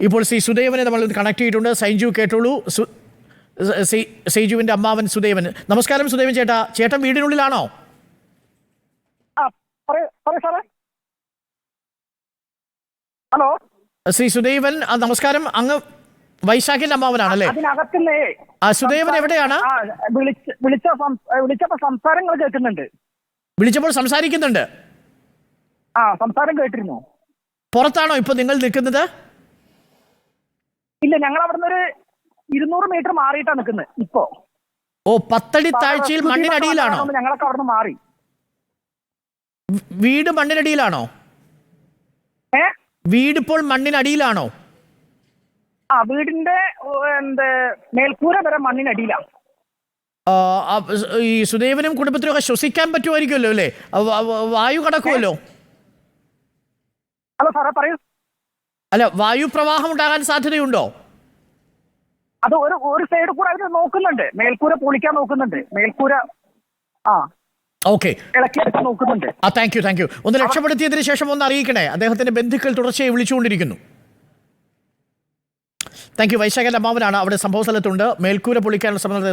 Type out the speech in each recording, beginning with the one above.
ഇപ്പോൾ ശ്രീ സുദേവനെ നമ്മൾ കണക്ട് ചെയ്തിട്ടുണ്ട്. സൈജു കേട്ടോളൂ. സു- സി- സൈജുവിന്റെ അമ്മാവൻ സുദേവൻ. നമസ്കാരം സുദേവൻ ചേട്ടാ. ചേട്ടൻ വീടിനുള്ളിലാണോ? ഹലോ? ശ്രീ സുദേവൻ നമസ്കാരം. അങ്ങ് വൈശാഖിന്റെ അമ്മാവനാണല്ലേ അതിനകത്തുനിന്നേ ആ സുദേവൻ എവിടെയാണ്? വിളിച്ച വിളിച്ചപ്പോ സംസാരങ്ങൾ കേൾക്കുന്നുണ്ട്. വിളിച്ചപ്പോൾ സംസാരിക്കുന്നുണ്ട്. ആ സംസാരം കേട്ടിരുന്നു. പുറത്താണോ ഇപ്പൊ നിങ്ങൾ നിൽക്കുന്നത്? ഇല്ല ഞങ്ങൾ അവിടുന്ന് ഒരു ഇരുന്നൂറ് മീറ്റർ മാറിയിട്ടാണ് നിൽക്കുന്നത് ഇപ്പോ. ഓ പത്തടി താഴ്ചയിൽ മണ്ണിനടിയിലാണോ ഞങ്ങളൊക്കെ അവിടുന്ന് മാറി. വീട് മണ്ണിനടിയിലാണോ ഏ? വീട് ഇപ്പോൾ മണ്ണിനടിയിലാണോ ആ വീടിന്റെ എന്താ മേൽക്കൂര വരെ മണ്ണിനടിയിലാണ് ഈ സുദേവനും കുടുംബത്തിനും ഒക്കെ ശ്വസിക്കാൻ പറ്റുമായിരിക്കുമല്ലോ അല്ലേ? വായു കടക്കുമല്ലോ? ഹലോ സാറേ പറയൂ. അല്ല വായു പ്രവാഹം ഉണ്ടാകാൻ സാധ്യതയുണ്ടോ? അത് ഒരു ഒരു സൈഡ് കൂടെ അവർ നോക്കുന്നുണ്ട്. മേൽക്കൂര പൊളിക്കാൻ നോക്കുന്നുണ്ട്. മേൽക്കൂര ആ. ഓക്കെ നോക്കുന്നുണ്ട്. ആ താങ്ക് യു താങ്ക് യു ഒന്ന് രക്ഷപ്പെടുത്തിയതിനു ശേഷം ഒന്ന് അറിയിക്കണേ. അദ്ദേഹത്തിന്റെ ബന്ധുക്കൾ തുടർച്ചയായി വിളിച്ചുകൊണ്ടിരിക്കുന്നു. താങ്ക് യു വൈശാഖന്റെ അമ്മാവനാണ് അവിടെ സംഭവ സ്ഥലത്തുണ്ട്. മേൽക്കൂര പൊളിക്കാനുള്ള ശ്രമം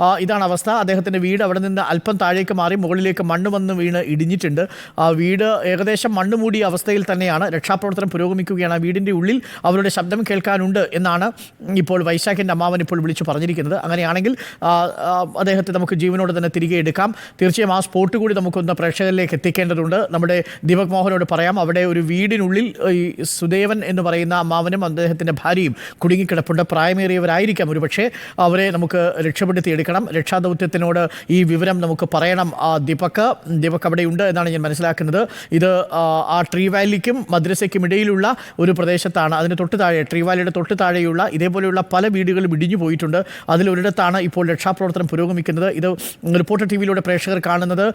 ആ, ഇതാണ് അവസ്ഥ. അദ്ദേഹത്തിന്റെ വീട് അവിടെ നിന്ന് അല്പം താഴേക്ക് മാറി മുകളിലേക്ക് മണ്ണ് വന്ന് വീണ് ഇടിഞ്ഞിട്ടുണ്ട്. ആ വീട് ഏകദേശം മണ്ണ് മൂടിയ അവസ്ഥയിൽ തന്നെയാണ്. രക്ഷാപ്രവർത്തനം പുരോഗമിക്കുകയാണ്. വീടിന്റെ ഉള്ളിൽ അവരുടെ ശബ്ദം കേൾക്കാനുണ്ട് എന്നാണ് ഇപ്പോൾ വൈശാഖിന്റെ അമ്മാവൻ ഇപ്പോൾ വിളിച്ചു പറഞ്ഞിരിക്കുന്നത്. അങ്ങനെയാണെങ്കിൽ അദ്ദേഹത്തെ നമുക്ക് ജീവനോട് തന്നെ തിരികെ എടുക്കാം. തീർച്ചയായും ആ സ്പോട്ട് കൂടി നമുക്കൊന്ന് പ്രേക്ഷകരിലേക്ക് എത്തിക്കേണ്ടതുണ്ട്. നമ്മുടെ ദീപക് മോഹനോട് പറയാം. അവിടെ ഒരു വീടിനുള്ളിൽ ഈ സുദേവൻ എന്ന് പറയുന്ന അമ്മാവനും അദ്ദേഹത്തിന്റെ ഭാര്യയും കുടുങ്ങിക്കിടപ്പുണ്ട്. പ്രായമേറിയവരായിരിക്കാം. ഒരുപക്ഷെ അവരെ നമുക്ക് രക്ഷപ്പെടുത്തിയെടുക്കണം രക്ഷാദൗത്യത്തിനോട് ഈ വിവരം നമുക്ക് പറയണം. ദീപക് ദീപക് അവിടെയുണ്ട് എന്നാണ് ഞാൻ മനസ്സിലാക്കുന്നത്. ഇത് ആ, ട്രീ വാലിക്കും മദ്രസയ്ക്കും ഇടയിലുള്ള ഒരു പ്രദേശത്താണ്. അതിന് തൊട്ട് താഴെ ട്രീ വാലിയുടെ തൊട്ട് താഴെയുള്ള ഇതേപോലെയുള്ള പല വീടുകളും ഇടിഞ്ഞു പോയിട്ടുണ്ട്. അതിലൊരിടത്താണ് ഇപ്പോൾ രക്ഷാപ്രവർത്തനം പുരോഗമിക്കുന്നത്. ഇത് റിപ്പോർട്ടർ ടി വിയിലൂടെ പ്രേക്ഷകർ കാണുന്നത്.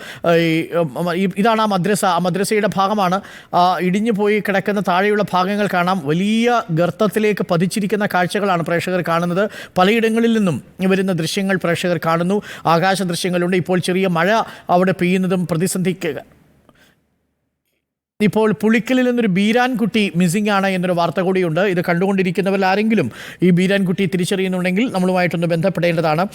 ഇതാണ് ആ മദ്രസ. ആ മദ്രസയുടെ ഭാഗമാണ്. ഇടിഞ്ഞു പോയി കിടക്കുന്ന താഴെയുള്ള ഭാഗങ്ങൾ കാണാം. വലിയ ഗർത്തത്തിലേക്ക് പതിച്ചിരിക്കുന്ന കാഴ്ചകളാണ് പ്രേക്ഷകർ കാണുന്നത്. പലയിടങ്ങളിൽ നിന്നും വരുന്ന ദൃശ്യങ്ങൾ പ്രേക്ഷകർ കാണുന്നു. ആകാശ ദൃശ്യങ്ങളുണ്ട് ഇപ്പോൾ ചെറിയ മഴ അവിടെ പെയ്യുന്നതും പ്രതിസന്ധിക്ക് ഇപ്പോൾ പുളിക്കലിൽ നിന്നൊരു ബീരാൻകുട്ടി മിസ്സിംഗ് ആണ് എന്നൊരു വാർത്ത കൂടിയുണ്ട്. ഇത് കണ്ടുകൊണ്ടിരിക്കുന്നവരിൽ ആരെങ്കിലും ഈ ബീരാൻകുട്ടി തിരിച്ചറിയുന്നുണ്ടെങ്കിൽ നമ്മളുമായിട്ടൊന്ന് ബന്ധപ്പെടേണ്ടതാണ്.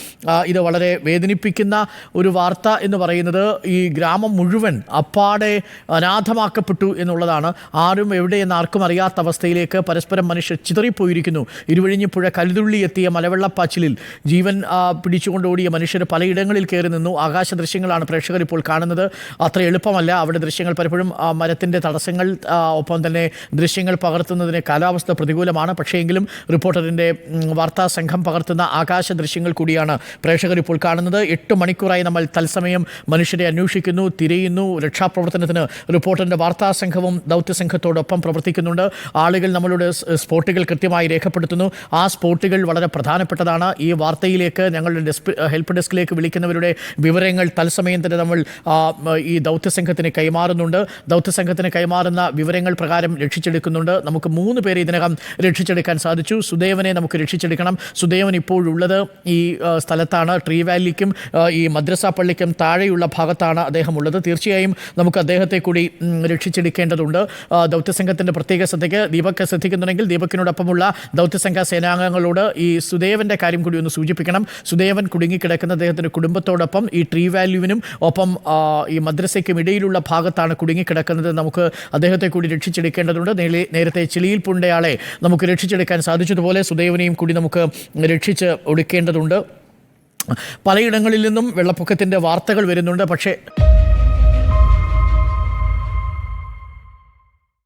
ഇത് വളരെ വേദനിപ്പിക്കുന്ന ഒരു വാർത്ത എന്ന് പറയുന്നത് ഈ ഗ്രാമം മുഴുവൻ അപ്പാടെ അനാഥമാക്കപ്പെട്ടു എന്നുള്ളതാണ്. ആരും എവിടെയെന്ന് ആർക്കും അറിയാത്ത അവസ്ഥയിലേക്ക് പരസ്പരം മനുഷ്യർ ചിതറിപ്പോയിരിക്കുന്നു. ഇരുവഴിഞ്ഞിപ്പുഴ കരുതുള്ളി എത്തിയ മലവെള്ളപ്പാച്ചിലിൽ ജീവൻ പിടിച്ചുകൊണ്ടോടിയ മനുഷ്യർ പലയിടങ്ങളിൽ കയറി നിന്നു. ആകാശ ദൃശ്യങ്ങളാണ് പ്രേക്ഷകർ ഇപ്പോൾ കാണുന്നത്. അത്ര എളുപ്പമല്ല. അവിടെ ദൃശ്യങ്ങൾ പലപ്പോഴും ആ, മരത്തിന്റെ തടസ്സങ്ങൾ ഒപ്പം തന്നെ ദൃശ്യങ്ങൾ പകർത്തുന്നതിന് കാലാവസ്ഥ പ്രതികൂലമാണ്. പക്ഷേയെങ്കിലും റിപ്പോർട്ടറിന്റെ വാർത്താ സംഘം പകർത്തുന്ന ആകാശ ദൃശ്യങ്ങൾ കൂടിയാണ് പ്രേക്ഷകർ ഇപ്പോൾ കാണുന്നത്. എട്ട് മണിക്കൂറായി നമ്മൾ തത്സമയം മനുഷ്യരെ അന്വേഷിക്കുന്നു തിരയുന്നു. രക്ഷാപ്രവർത്തനത്തിന് റിപ്പോർട്ടറിന്റെ വാർത്താ സംഘവും ദൗത്യസംഘത്തോടൊപ്പം പ്രവർത്തിക്കുന്നുണ്ട്. ആളുകൾ നമ്മളുടെ സ്പോട്ടുകൾ കൃത്യമായി രേഖപ്പെടുത്തുന്നു. ആ സ്പോട്ടുകൾ വളരെ പ്രധാനപ്പെട്ടതാണ്. ഈ വാർത്തയിലേക്ക് ഞങ്ങളുടെ ഡെസ്ക് ഹെൽപ്പ് ഡെസ്കിലേക്ക് വിളിക്കുന്നവരുടെ വിവരങ്ങൾ തത്സമയം തന്നെ നമ്മൾ ഈ ഈ ദൗത്യസംഘത്തിന് കൈമാറുന്നുണ്ട്. ദൗത്യസംഘത്തിന് കൈമാറുന്ന വിവരങ്ങൾ പ്രകാരം രക്ഷിച്ചെടുക്കുന്നുണ്ട്. നമുക്ക് മൂന്ന് പേരെ ഇതിനകം രക്ഷിച്ചെടുക്കാൻ സാധിച്ചു. സുദേവനെ നമുക്ക് രക്ഷിച്ചെടുക്കണം. സുദേവൻ ഇപ്പോഴുള്ളത് ഈ സ്ഥലത്താണ് ട്രീ വാലിക്കും ഈ മദ്രസ പള്ളിക്കും താഴെയുള്ള ഭാഗത്താണ് അദ്ദേഹം ഉള്ളത് തീർച്ചയായും നമുക്ക് അദ്ദേഹത്തെ കൂടി രക്ഷിച്ചെടുക്കേണ്ടതുണ്ട്. ദൗത്യസംഘത്തിന്റെ പ്രത്യേക ശ്രദ്ധയ്ക്ക് ദീപക് ശ്രദ്ധിക്കുന്നുണ്ടെങ്കിൽ ദീപക്കിനോടൊപ്പമുള്ള ദൗത്യസംഘ സേനാംഗങ്ങളോട് ഈ സുദേവന്റെ കാര്യം കൂടി ഒന്ന് സൂചിപ്പിക്കണം. സുദേവൻ കുടുങ്ങിക്കിടക്കുന്ന അദ്ദേഹത്തിന്റെ കുടുംബത്തോടൊപ്പം ഈ ട്രീ വാല്യുവിനും ഒപ്പം ഈ മദ്രസയ്ക്കും ഇടയിലുള്ള ഭാഗത്താണ് കുടുങ്ങിക്കിടക്കുന്നത്. നമുക്ക് അദ്ദേഹത്തെ കൂടി രക്ഷിച്ചെടുക്കേണ്ടതുണ്ട്. നേരത്തെ ചിലിയിൽ പുണ്ടയാളെ നമുക്ക് രക്ഷിച്ചെടുക്കാൻ സാധിച്ചതുപോലെ സുദേവനെയും കൂടി നമുക്ക് രക്ഷിച്ച് ഒടുക്കേണ്ടതുണ്ട്. പലയിടങ്ങളിൽ നിന്നും വെള്ളപ്പൊക്കത്തിന്റെ വാർത്തകൾ വരുന്നുണ്ട്. പക്ഷേ